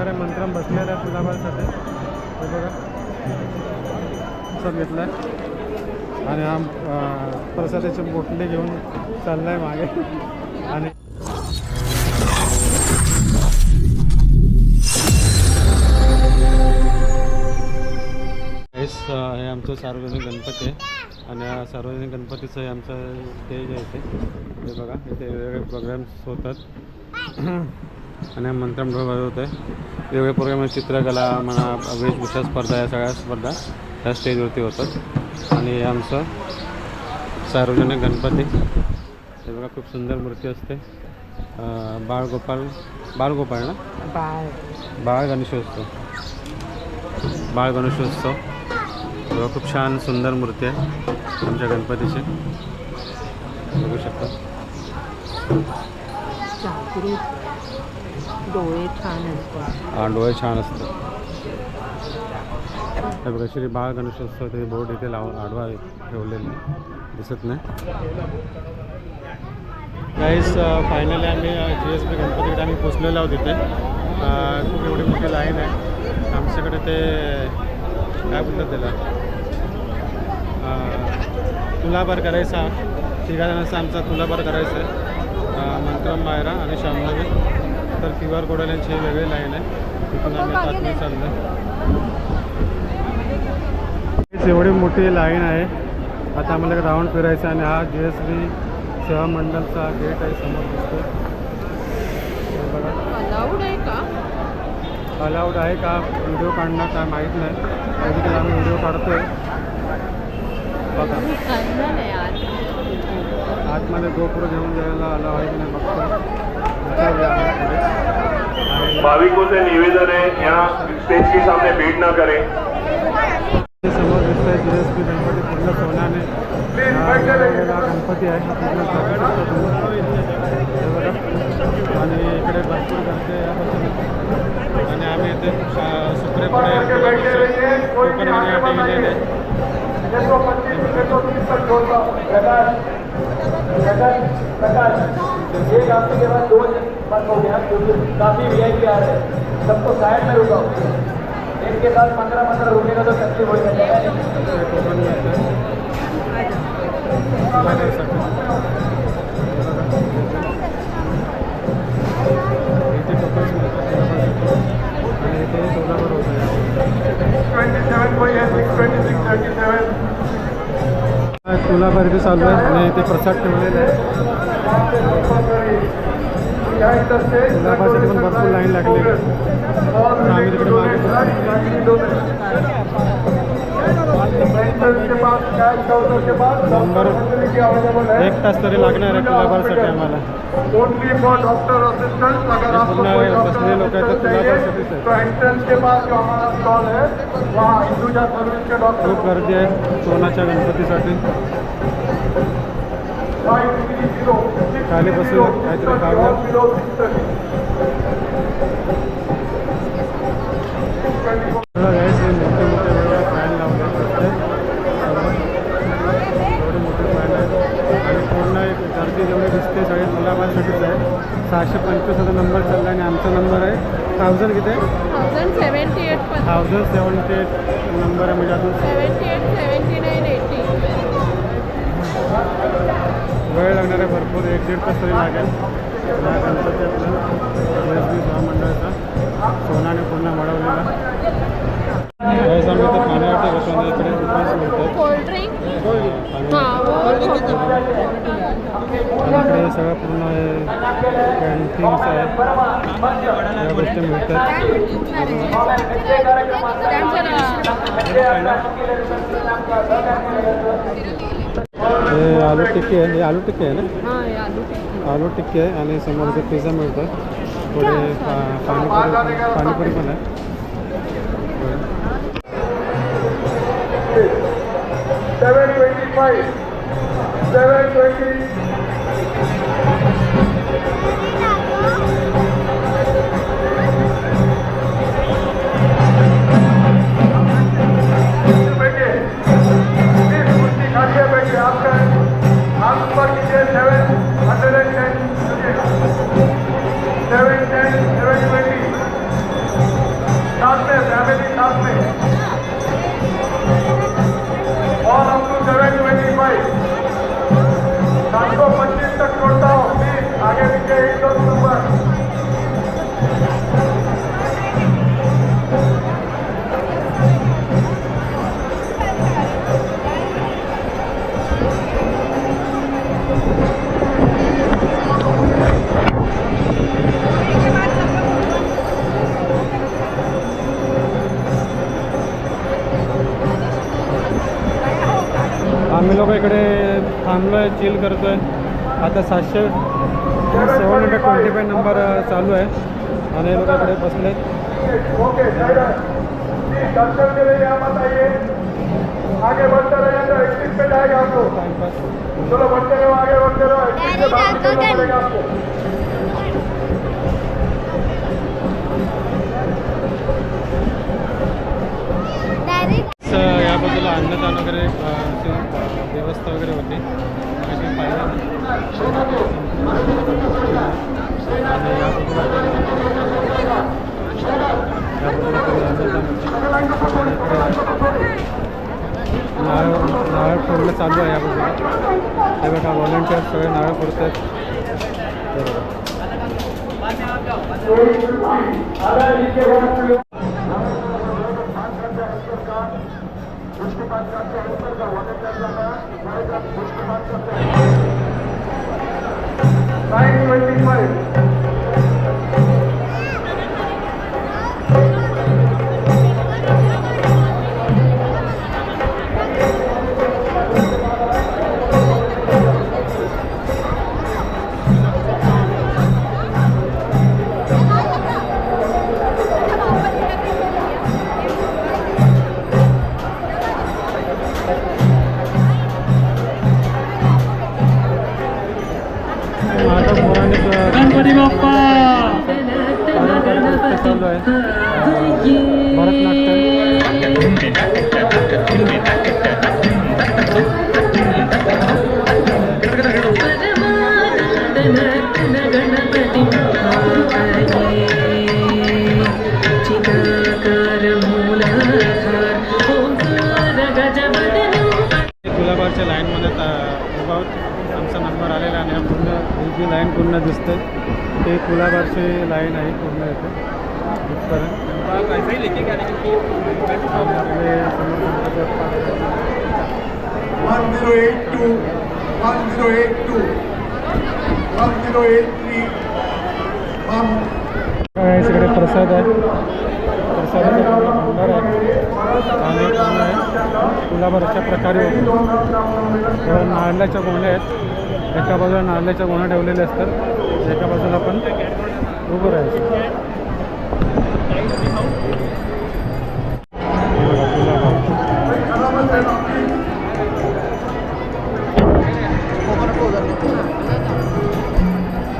सारे मंत्रम बसलेलं आहे गुलाबासाठी हे बघा. घेतलं आहे आणि हा अं, प्रसादाची बोटली घेऊन चालला आहे मागे. आणि हे आमचं सार्वजनिक गणपती आहे. आणि या सार्वजनिक गणपतीचं हे आमचं स्टेज आहे इथे. हे बघा इथे वेगवेगळे प्रोग्राम्स होतात. आणि मंत्रम ढोल वाजवत आहे वेगवेगळे प्रोग्राम चित्रकला म्हणा वेशभूषा स्पर्धा या सगळ्या स्पर्धा त्या स्टेजवरती होतात आणि हे आमचं सार्वजनिक गणपती हे बघा खूप सुंदर मूर्ती असते बाळगोपाल बाळगोपाल ना बाळ बाळ गणेशोत्सव बाळ गणेशोत्सव तेव्हा खूप छान सुंदर मूर्ती आहे आमच्या गणपतीची बघू शकता डोळे छान असतात. हा डोळे छान असतात. बघा श्री बाळ गणेशोत्सव ते बोर्ड इथे लावून आडवा ठेवलेले दिसत नाही. काहीच फायनली आम्ही जी एस बी गणपतीकडे आम्ही पोचलेलो आहोत तिथे खूप एवढी मोठी लाईन आहे. आमच्याकडे ते काय बोलतात त्याला? तुलाभार करायचा. तिघा जणांचा आमचा तुलाभार करायचा आहे. मंत्रम बायरा आणि शामनवी तर क्यू आर कोडवाल्यांची वेगळी लाईन आहे. तिथून आम्ही आता आतमध्ये चाललो एवढी मोठी लाईन आहे. आता आम्हाला एक राऊंड फिरायचं आणि हा जी एस बी सेवा मंडळचा गेट आहे समोर दिसतो. अलाउड आहे का? अलाउड आहे का? व्हिडिओ काढणं काय माहीत नाही. कधी आम्ही व्हिडिओ काढतोय. बघा. आतमध्ये गोपुर घेऊन जायला अलाव आहे की नाही बघतो. विचारूया आपण पुढे. आणि भाविकों से निवेदन है यहाँ स्टेज के सामने भीड़ न करें हे समोर दिसतंय जी एस पी गणपती पूर्ण सोन्याने हा बनवलेला गणपती आहे हा पूर्ण बघू शकता तुम्ही. हे बघा आणि इकडे भरपूर गर्दी आहे यापासून आणि आम्ही इथे शा- सुप्रेपुढे कोकण विद्यापीठ गेलेले आहे एक आपके के बाद दो जन बंद हो गया क्योंकि काफी वी आई पी आ रहे हैं। सबको साइड में रुका एक के साथ पंद्रह पंद्रह रुकने का तो तकलीफ हो जाएगा। हे चालू आहे आणि इथे प्रसाद ठेवलेला आहे पण भरपूर लाईन लागली आम्ही तिकडे मागे नंबर एक तास तरी लागणार आहे तुलाभारसाठी आम्हाला. ओनली फॉर डॉक्टर असिस्टेंट अगर आपको कोई बसने लोग हैं तो तुलाभार सर्विस है। तो एंट्रेंस के पास जो हमारा स्टॉल है वहाँ हिंदुजा सर्विस के डॉक्टर खूप गर्दी आहे सोनाच्या गणपतीसाठी. खाली बसून काहीतरी आहे. सहाशे पंचवीसचा नंबर चालला आणि आमचा नंबर आहे. थाउजंड किती thousand seventy eight thousand seventy eight number आहे म्हणजे अजून seventy eight seventy nine eighty वेळ लागणार आहे भरपूर एक दीड तास तरी लागेल. हा गणपती आपला महामंडळाचा. सोनाने पूर्ण मळवलेला त्यावेळेस आम्ही पाण्यासाठी बसलो म्हणजे इकडे मिळतात हां इकडे सगळं पूर्ण कॅन्टीन्स आहे. या गोष्टी मिळतात. हे आलू टिक्की आहे. हे आलू टिक्की आहे ना? हां आलू टिक्की. आलू टिक्की आहे आणि समोर इथे पिझ्झा मिळतो पुढे पाणीपुरी पाणीपुरी पण आहे. Seven twenty five seven twenty সম্পর্কে आम्ही लोक इकडे थांबलो आहे चिल करतो आहे आता सातशे seven hundred twenty five number चालू आहे. आणि लोक इकडे बसले टाइमपास चलो बढ़ते रहो हे बघा व्हॉलेंटियर सगळे नारळ फोडत आहेत हे बघा दिसते ते कुलाबारची लाईन आहे पूर्ण येते eight two, one zero eight two, one zero eight three, one. काय इकडे प्रसाद आहे. प्रसादाचा भंडार आहे. आणि पूर्ण आहे. प्रकारे होतो नारळाच्या गोण्या आहेत. एका बाजूला नारळाच्या गोण्या ठेवलेल्या असतात. एका बाजूला पण उभं राहायचं.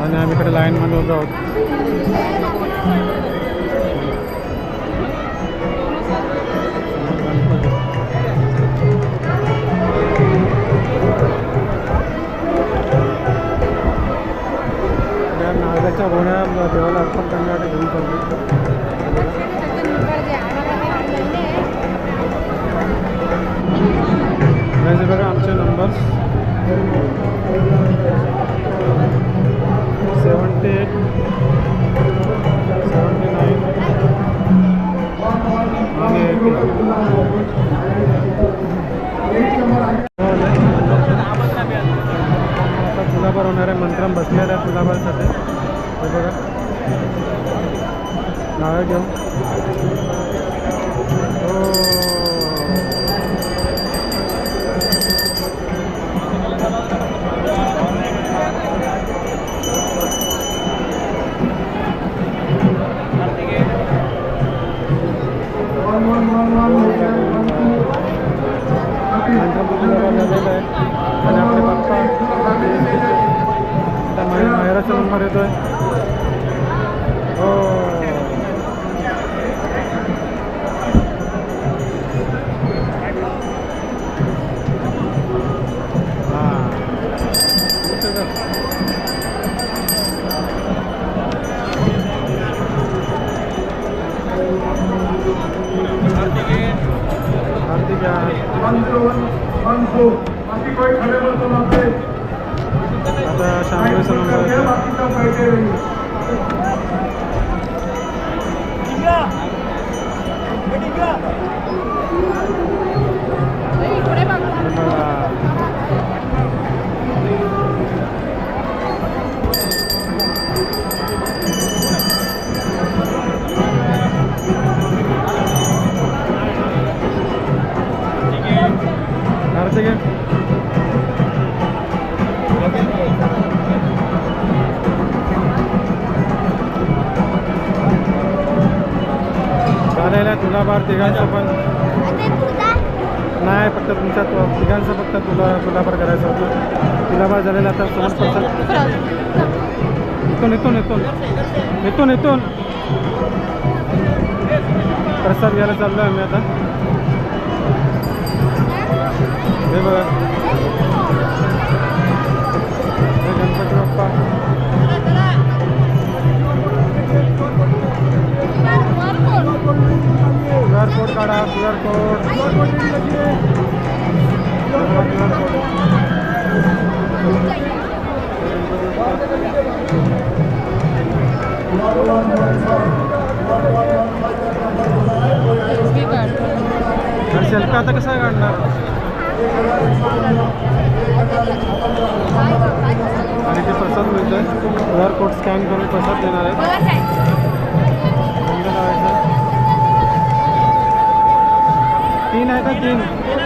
आणि आम्ही इकडे लाईनमध्ये उभे आहोत. हे बघा आमचे numbers seventy eight seventy nine आणि एटी आता होणार आहे मंत्रम बसलेल्या आहे तुलाबारसाठी हे बघा. नारळ घेऊ. तिघांचं पण. नाही फक्त तुमच्या तिघांचं फक्त तुला तुलाभार करायचं होतं. तुलाभार झालेलं आता समज प्रसाद इथून इथून इथून. इथून इथून. प्रसाद घ्यायला चाललो आम्ही आता. हे बघा. कोड काढा क्यू आर कोड सेल्फी आता कसा काढणार? आणि ते प्रसाद मिळतोय. क्यू आर कोड स्कॅन करून प्रसाद देणार आहे. तीन आहे का तीन?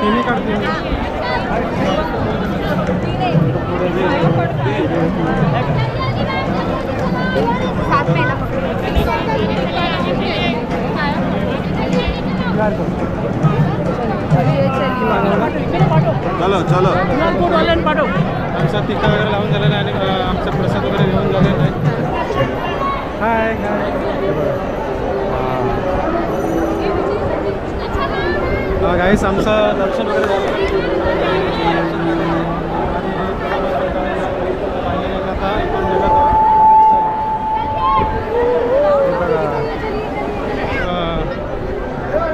तिन्ही काढ तीन चलो चलो. आमचा टिक्का वगैरे लावून झालेला आहे आणि आमचा प्रसाद वगैरे घेऊन झालेला आहे. हाय हाय गाईस आमचं दर्शन वगैरे.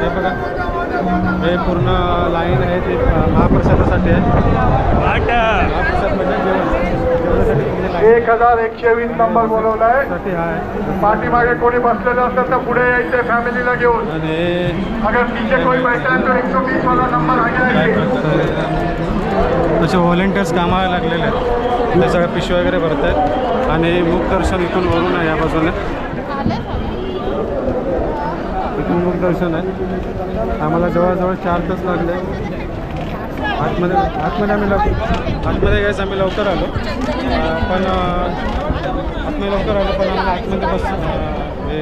हे बघा. हे पूर्ण लाईन आहे ते महाप्रसादासाठी आहे महाप्रसाद म्हणजे जेवण एक हजार एकशे वीस नंबर हा आहे. पाठीमागे कोणी बसलेलं असेल तर पुढे यायचंय फॅमिलीला घेऊन. अगर पीछे कोई बैठा है तो एक सौ बीस वाला नंबर आगे तसे व्हॉलेंटियर्स कामाला लागलेले आहेत. ते सगळं पिशवी वगैरे भरत आहेत. आणि मुख दर्शन इथून वरून आहे या बाजूने. इथून मुख दर्शन आहे. आम्हाला जवळजवळ चार तास लागले. आतमध्ये आतमध्ये आम्ही लवकर आतमध्ये गायस आम्ही लवकर आलो. पण आतमध्ये लवकर आलो पण आम्ही आतमध्ये बस हे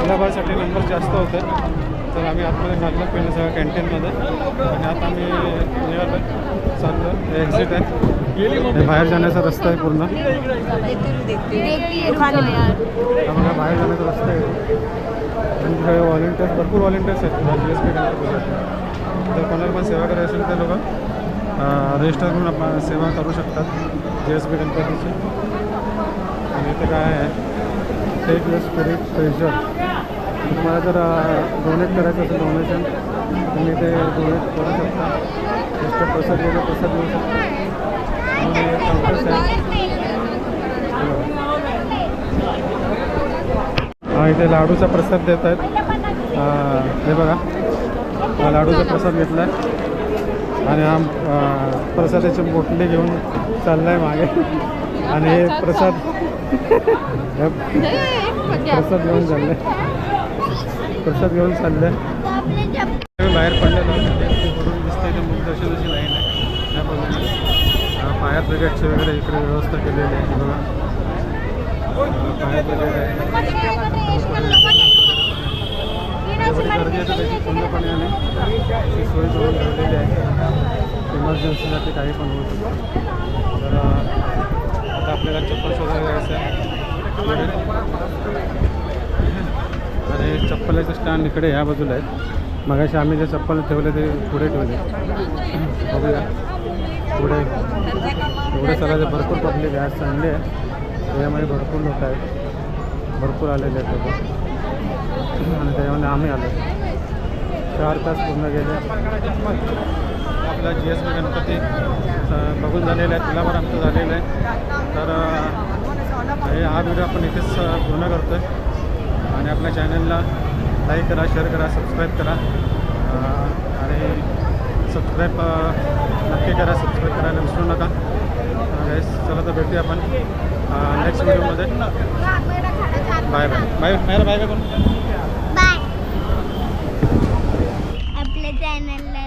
गुलाबासाठी नंबर जास्त होते. तर आम्ही आतमध्ये घातलं पहिलं सगळं कॅन्टीनमध्ये आणि आता आम्ही निघालो. चाललो. एक्झिट आहे. बाहेर जाण्याचा रस्ता आहे पूर्ण. आम्हाला बाहेर जाण्याचा रस्ता आहे. आणि तिथे व्हॉलेंटियर्स भरपूर व्हॉलेंटियर्स आहेत. जी एस पी जर कोणाला पण सेवा करायची असेल तर लोक रजिस्टर करून आपण सेवा करू शकतात जे एस बी गणपतीची. आणि इथे काय आहे टेक युअर स्पिरिट ट्रेजर तुम्हाला जर डोनेट करायचं असेल डोनेशन तुम्ही ते डोनेट करू शकता. नुसतं प्रसाद वगैरे प्रसाद घेऊ शकता. आणि काउंटर्स आहे हा इथे लाडूचा प्रसाद देत आहेत. हे बघा. हा लाडूचा प्रसाद घेतला आहे आणि हा प्रसादाचे प्रसादाची घेऊन चालला आहे मागे. आणि हे प्रसाद प्रसाद घेऊन चाललं आहे प्रसाद घेऊन चाललं आहे बाहेर पडलेलो वरून दिसते ते मुख दर्शनाची लाईन आहे. त्या बाजूने फायर ब्रिगेडची वगैरे इकडे व्यवस्था केलेली आहे. बघा. फायर ब्रिगेड आहे. एवढी गर्दी आहे त्याची पूर्णपणे आम्ही अशी सोय करून ठेवलेली आहे इमर्जन्सीसाठी काही पण होऊ शकतं तर आता आपल्याला चप्पल शोधायला जायचं आहे आणि चप्पलाचे स्टँड इकडे ह्या बाजूला आहेत मगाशी आम्ही जे चप्पल ठेवले ते पुढे ठेवले बघूया पुढे एवढे सगळं भरपूर पब्लिक आहे आज संडे आहे त्याच्यामध्ये भरपूर लोक आहेत. भरपूर आलेले आहेत लोक. आणि त्याच्यामध्ये आम्ही आलो. चार तास पूर्ण गेले. आपला जी एस बी गणपती बघून झालेला आहे तिला पण आमचं झालेलं आहे. तर हे हा व्हिडिओ आपण इथेच पूर्ण करतो आहे आणि आपल्या चॅनलला लाईक करा शेअर करा सबस्क्राईब करा. आणि सबस्क्राईब नक्की करा सबस्क्राईब करायला विसरू नका. चला तर भेटूया आपण नेक्स्ट व्हिडिओमध्ये bye bye. Bye bye bye bye bye. आपल्या चॅनलला